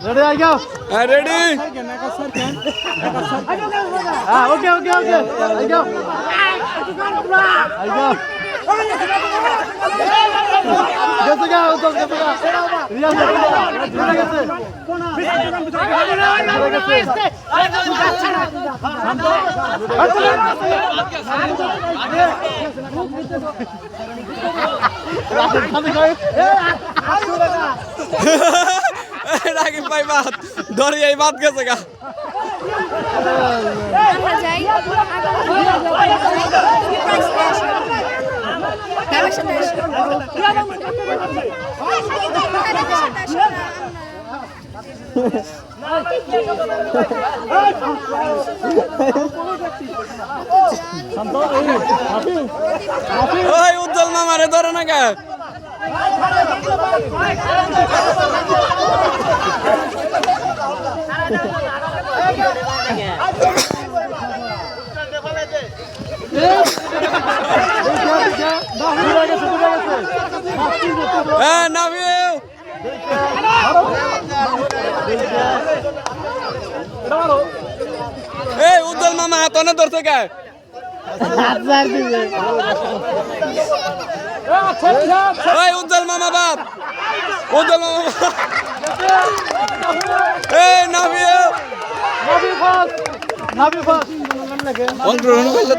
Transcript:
Ready I যাও হ্যাঁ ready হ্যাঁ ওকে ওকে ওকে আই যাও আই যাও গেছে গা উত্তর গেছে গা রিয়া গেছে গেছে গেছে রাকিব ভাই বাদ ধরি এই বাদ গেছে গা। ওই উজ্জ্বল মামারে ধরে না গা দূরে গেছে দূরে গেছে হ্যাঁ নামিও এই উজ্জ্বল মামা হাত অনেক ধরছে গা। ওই উজ্জ্বল মামা বাপ। উজ্জ্বল মামা অংশগ্রহণ করলে তো